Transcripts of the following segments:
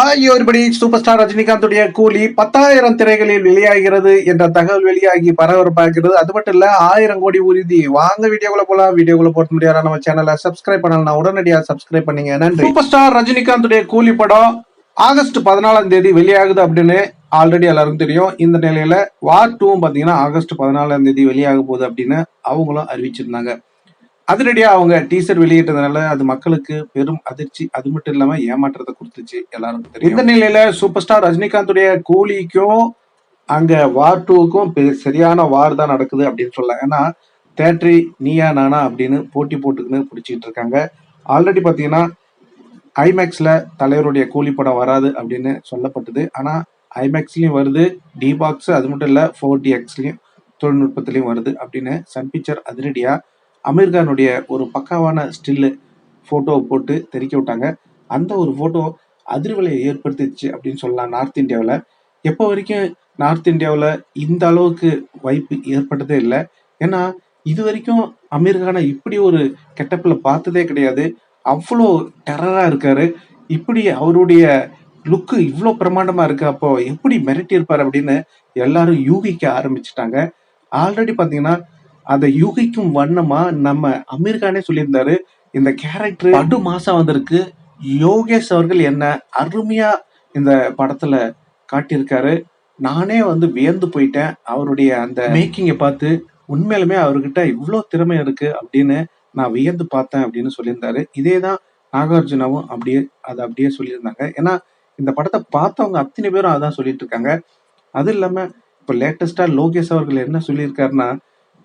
ஆகியோர்படி super star ரஜினிகாந்துடைய கூலி பத்தாயிரம் திரைகளில் வெளியாகிறது என்ற தகவல் வெளியாகி பரபரப்பாகிறது. அது மட்டும் இல்ல ஆயிரம் கோடி உறுதி. வாங்க வீடியோக்குள்ள போலாம். வீடியோக்குள்ள போட்டு முடியாத நம்ம சேனலை சப்ஸ்கிரைப் பண்ணலாம் உடனடியாக சப்ஸ்கிரைப் பண்ணீங்க. நன்றி. சூப்பர் ஸ்டார் ரஜினிகாந்துடைய கூலி படம் ஆகஸ்ட் பதினாலாம் தேதி வெளியாகுது அப்படின்னு ஆல்ரெடி எல்லாருக்கும் தெரியும். இந்த நிலையில வார் டூவும் பாத்தீங்கன்னா ஆகஸ்ட் பதினாலாம் தேதி வெளியாக போகுது அப்படின்னு அவங்களும் அறிவிச்சிருந்தாங்க. அதிரடியா அவங்க டீசர் வெளியிட்டதுனால அது மக்களுக்கு பெரும் அதிர்ச்சி. அது மட்டும் இல்லாம ஏமாற்றத்தை கொடுத்துச்சு எல்லாருக்கும் தெரியும். இந்த நிலையில சூப்பர் ஸ்டார் ரஜினிகாந்துடைய கூலிக்கும் அங்க வார் டூவுக்கும் சரியான வார் தான் நடக்குது அப்படின்னு சொல்லலாம் ஏன்னா தேட்ரி நீயா நானா அப்படின்னு போட்டி போட்டுக்கின்னு பிடிச்சிட்டு இருக்காங்க. ஆல்ரெடி பாத்தீங்கன்னா ஐமேக்ஸ்ல தலைவருடைய கூலி படம் வராது அப்படின்னு சொல்லப்பட்டது. ஆனா ஐமேக்ஸ்லயும் வருது. டி பாக்ஸ் அது மட்டும் இல்ல ஃபோர் டி எக்ஸ்லயும் தொழில்நுட்பத்திலையும் வருது அப்படின்னு சன் பிக்சர் அதிரடியா அமீர்கானுடைய ஒரு பக்காவான ஸ்டில்லு ஃபோட்டோவை போட்டு தெரிக்க விட்டாங்க. அந்த ஒரு ஃபோட்டோ அதிர்வலையை ஏற்படுத்திச்சு அப்படின்னு சொல்லலாம் நார்த் இந்தியாவில். எப்போ வரைக்கும் நார்த் இந்தியாவில் இந்த அளவுக்கு வாய்ப்பு ஏற்பட்டதே இல்லை. ஏன்னா இது வரைக்கும் அமீர்கானை இப்படி ஒரு கெட்டப்பில் பார்த்ததே கிடையாது. அவ்வளோ டெரராக இருக்காரு. இப்படி அவருடைய லுக்கு இவ்வளோ பிரமாண்டமாக இருக்கு. அப்போ எப்படி மிரட்டி இருப்பார் அப்படின்னு எல்லாரும் யூகிக்க ஆரம்பிச்சிட்டாங்க. ஆல்ரெடி பார்த்தீங்கன்னா அதை யூகிக்கும் வண்ணமா நம்ம அமீர் கானே சொல்லியிருந்தாரு. இந்த கேரக்டர் படு மாசம் வந்திருக்கு. யோகேஷ் அவர்கள் என்ன அருமையா இந்த படத்துல காட்டியிருக்காரு. நானே வந்து வியந்து போயிட்டேன். அவருடைய அந்த மேக்கிங்கை பார்த்து உண்மையிலுமே அவர்கிட்ட இவ்வளோ திறமை இருக்கு அப்படின்னு நான் வியந்து பார்த்தேன் அப்படின்னு சொல்லியிருந்தாரு. இதே தான் நாகார்ஜுனாவும் அப்படியே அதை அப்படியே சொல்லியிருந்தாங்க. ஏன்னா இந்த படத்தை பார்த்தவங்க அத்தனை பேரும் அதான் சொல்லிட்டு இருக்காங்க. அது இல்லாம இப்போ லேட்டஸ்டா லோகேஷ் அவர்கள் என்ன சொல்லியிருக்காருன்னா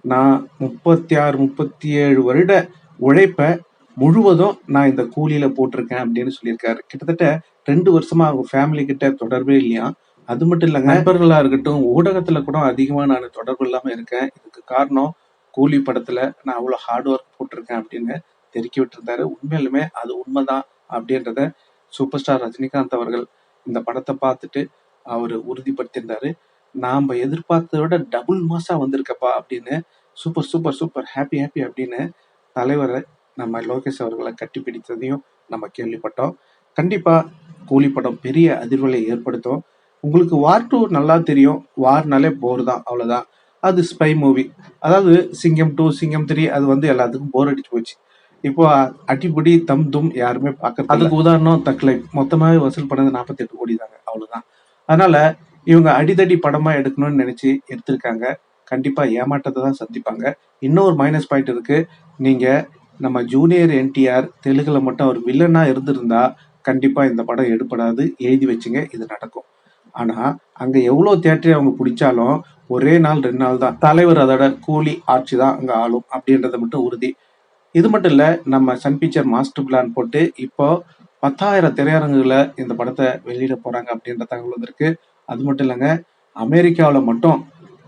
நான் முப்பத்தி ஆறு முப்பத்தி ஏழு வருட உழைப்ப முழுவதும் நான் இந்த கூலியில போட்டிருக்கேன் அப்படின்னு சொல்லியிருக்காரு. கிட்டத்தட்ட ரெண்டு வருஷமா அவங்க ஃபேமிலி கிட்ட தொடர்பே இல்லையா? அது மட்டும் இல்லைங்க நண்பர்களா இருக்கட்டும் ஊடகத்துல கூட அதிகமா நான் தொடர்பு இல்லாம இருக்கேன். இதுக்கு காரணம் கூலி படத்துல நான் அவ்வளோ ஹார்ட் ஒர்க் போட்டிருக்கேன் அப்படின்னு தெரிவிக்க விட்டுருந்தாரு. உண்மையிலுமே அது உண்மைதான் அப்படின்றத சூப்பர் ஸ்டார் ரஜினிகாந்த் அவர்கள் இந்த படத்தை பார்த்துட்டு அவர் உறுதிப்படுத்தியிருந்தாரு. நாம எதிர்பார்த்ததை விட டபுள் மாசா வந்திருக்கப்பா அப்படின்னு super super super happy happy அப்படின்னு தலைவரை நம்ம லோகேஷ் அவர்களை கட்டி பிடித்ததையும் நம்ம கேள்விப்பட்டோம். கண்டிப்பா கூலி படம் பெரிய அதிர்வலை ஏற்படுத்தும். உங்களுக்கு வார் டூ நல்லா தெரியும். வார்னாலே போர் தான் அவ்வளவுதான். அது ஸ்பை மூவி அதாவது சிங்கம் டூ சிங்கம் த்ரீ அது வந்து எல்லாத்துக்கும் போர் அடிச்சு போச்சு. இப்போ அடிப்படி தம் தும் யாருமே பார்க்க அதுக்கு உதாரணம் தக்லை மொத்தமாவே வசூல் பண்ணது நாற்பத்தி எட்டு கோடி தாங்க அவ்வளவுதான். அதனால இவங்க அடிதடி படமா எடுக்கணும்னு நினைச்சு எடுத்திருக்காங்க. கண்டிப்பா ஏமாற்றத்தை தான் சந்திப்பாங்க. இன்னொரு மைனஸ் பாயிண்ட் இருக்கு. நீங்க நம்ம ஜூனியர் என்டிஆர் தெலுங்குல மட்டும் ஒரு வில்லனா இருந்திருந்தா கண்டிப்பா இந்த படம் எடுப்படாது எழுதி வச்சுங்க இது நடக்கும். ஆனா அங்க எவ்வளவு தேட்டரை அவங்க பிடிச்சாலும் ஒரே நாள் ரெண்டு நாள் தான். தலைவர் அதோட கூலி ஆட்சி தான் அங்க ஆளும் அப்படின்றத மட்டும் உறுதி. இது மட்டும் இல்ல நம்ம சன் பிக்சர் மாஸ்டர் பிளான் போட்டு இப்போ பத்தாயிரம் திரையரங்குகளை இந்த படத்தை வெளியிட போறாங்க அப்படின்ற தகவல் வந்திருக்கு. அது மட்டும் இல்லைங்க அமெரிக்காவில் மட்டும்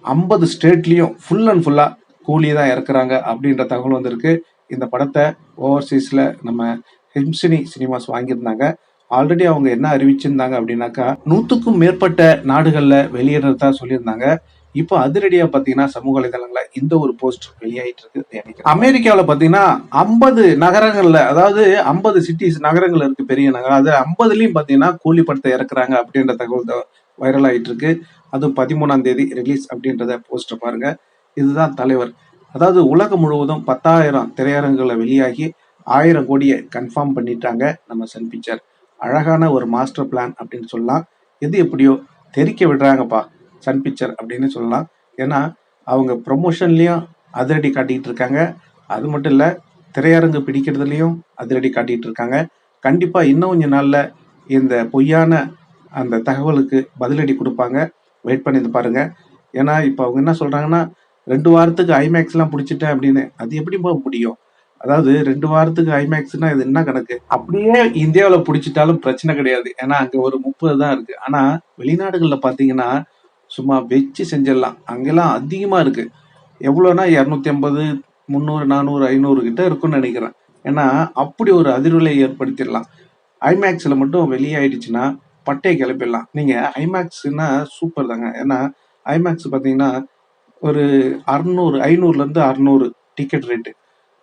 ஐம்பது ஸ்டேட்லேயும் ஃபுல் அண்ட் ஃபுல்லாக கூலி தான் இறக்குறாங்க அப்படின்ற தகவல் வந்திருக்கு. இந்த படத்தை ஓவர்சீஸில் நம்ம ஹிம்சினி சினிமாஸ் வாங்கியிருந்தாங்க. ஆல்ரெடி அவங்க என்ன அறிவிச்சிருந்தாங்க அப்படின்னாக்கா நூற்றுக்கும் மேற்பட்ட நாடுகளில் வெளியிடுறதா சொல்லியிருந்தாங்க. இப்போ அதிரடியாக பார்த்தீங்கன்னா சமூக வலைதளங்களில் இந்த ஒரு போஸ்ட் வெளியாகிட்டு இருக்கு அமெரிக்காவில் பார்த்தீங்கன்னா ஐம்பது நகரங்களில் அதாவது ஐம்பது சிட்டிஸ் நகரங்கள் இருக்கு பெரிய நகரம். அது ஐம்பதுலேயும் பார்த்தீங்கன்னா கூலி படத்தை இறக்குறாங்க அப்படின்ற தகவல் வைரல் ஆயிட்டு இருக்கு அதுவும் பதிமூணாம் தேதி ரிலீஸ் அப்படின்றத போஸ்டர் பாருங்க. இதுதான் தலைவர். அதாவது உலகம் முழுவதும் பத்தாயிரம் திரையரங்குகளை வெளியாகி ஆயிரம் கோடியை கன்ஃபார்ம் பண்ணிட்டாங்க நம்ம சன் பிக்சர் அழகான ஒரு மாஸ்டர் பிளான் அப்படின்னு சொல்லலாம். எது எப்படியோ தெரிக்க விடுறாங்கப்பா சன் பிக்சர் அப்படின்னு சொல்லலாம். ஏன்னா அவங்க ப்ரொமோஷன்லேயும் அதிரடி காட்டிக்கிட்டு இருக்காங்க. அது மட்டும் இல்லை திரையரங்கு பிடிக்கிறதுலையும் அதிரடி காட்டிகிட்டு இருக்காங்க. கண்டிப்பாக இன்னும் கொஞ்ச நாளில் இந்த பொய்யான அந்த தகவலுக்கு பதிலடி கொடுப்பாங்க. வெயிட் பண்ணி பாருங்க. ஏன்னா இப்போ அவங்க என்ன சொல்றாங்கன்னா ரெண்டு வாரத்துக்கு ஐமேக்ஸ்லாம் பிடிச்சிட்டேன் அப்படின்னு. அது எப்படி போக முடியும்? அதாவது ரெண்டு வாரத்துக்கு ஐமேக்ஸ்னா இது என்ன கணக்கு? அப்படியே இந்தியாவில் பிடிச்சிட்டாலும் பிரச்சனை கிடையாது. ஏன்னா அங்கே ஒரு முப்பது தான் இருக்கு. ஆனால் வெளிநாடுகளில் பார்த்தீங்கன்னா சும்மா வச்சு செஞ்சிடலாம். அங்கெல்லாம் அதிகமாக இருக்கு. எவ்வளோனா இரநூத்தி ஐம்பது முந்நூறு நானூறு ஐநூறு கிட்ட இருக்கும்னு நினைக்கிறேன். ஏன்னா அப்படி ஒரு அதிர்வலை ஏற்படுத்திடலாம். ஐமேக்ஸில் மட்டும் வெளியாயிடுச்சுன்னா பட்டையை கிளப்பிடலாம். நீங்கள் ஐமேக்ஸ்னா சூப்பர் தாங்க. ஏன்னா ஐமேக்ஸ் பார்த்தீங்கன்னா ஒரு அறநூறு ஐநூறுலேருந்து அறநூறு டிக்கெட் ரேட்டு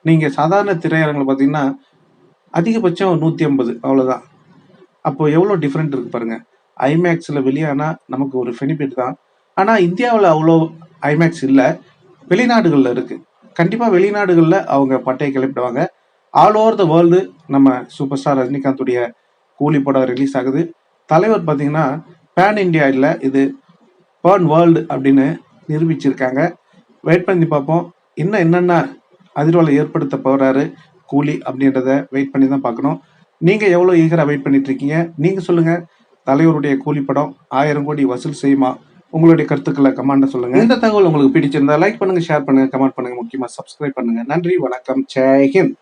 நீங்கள் சாதாரண திரையரங்கில் பார்த்தீங்கன்னா அதிகபட்சம் நூற்றி ஐம்பது அவ்வளோதான் அப்போ எவ்வளோ டிஃப்ரெண்ட் இருக்கு பாருங்க. ஐமேக்ஸில் வெளியானா நமக்கு ஒரு பெனிஃபிட் தான். ஆனால் இந்தியாவில் அவ்வளோ ஐமேக்ஸ் இல்லை. வெளிநாடுகளில் இருக்குது கண்டிப்பாக வெளிநாடுகளில் அவங்க பட்டையை கிளப்பிடுவாங்க. ஆல் ஓவர் த வேர்ல்டு நம்ம சூப்பர் ஸ்டார் ரஜினிகாந்துடைய கூலி படம் ரிலீஸ் ஆகுது. தலைவர் பார்த்தீங்கன்னா பேன் இண்டியா இல்லை இது பேர்ன் வேர்ல்டு அப்படின்னு நிரூபிச்சிருக்காங்க. வெயிட் பண்ணி பார்ப்போம். இன்னும் என்னென்ன அதிர்வலை ஏற்படுத்த போகிறாரு கூலி அப்படின்றத வெயிட் பண்ணி தான் பார்க்கணும். நீங்கள் எவ்வளோ ஈகராக வெயிட் பண்ணிட்டு இருக்கீங்க? சொல்லுங்கள் தலைவருடைய கூலி படம் ஆயிரம் கோடி வசூல் செய்யுமா? உங்களுடைய கருத்துக்களை கமெண்ட்டை சொல்லுங்கள் இந்த தகவல் உங்களுக்கு பிடிச்சிருந்தா லைக் பண்ணுங்கள் ஷேர் பண்ணுங்க கமெண்ட் பண்ணுங்கள் முக்கியமாக சப்ஸ்கிரைப் பண்ணுங்கள் நன்றி வணக்கம் ஜெய்ஹிந்த்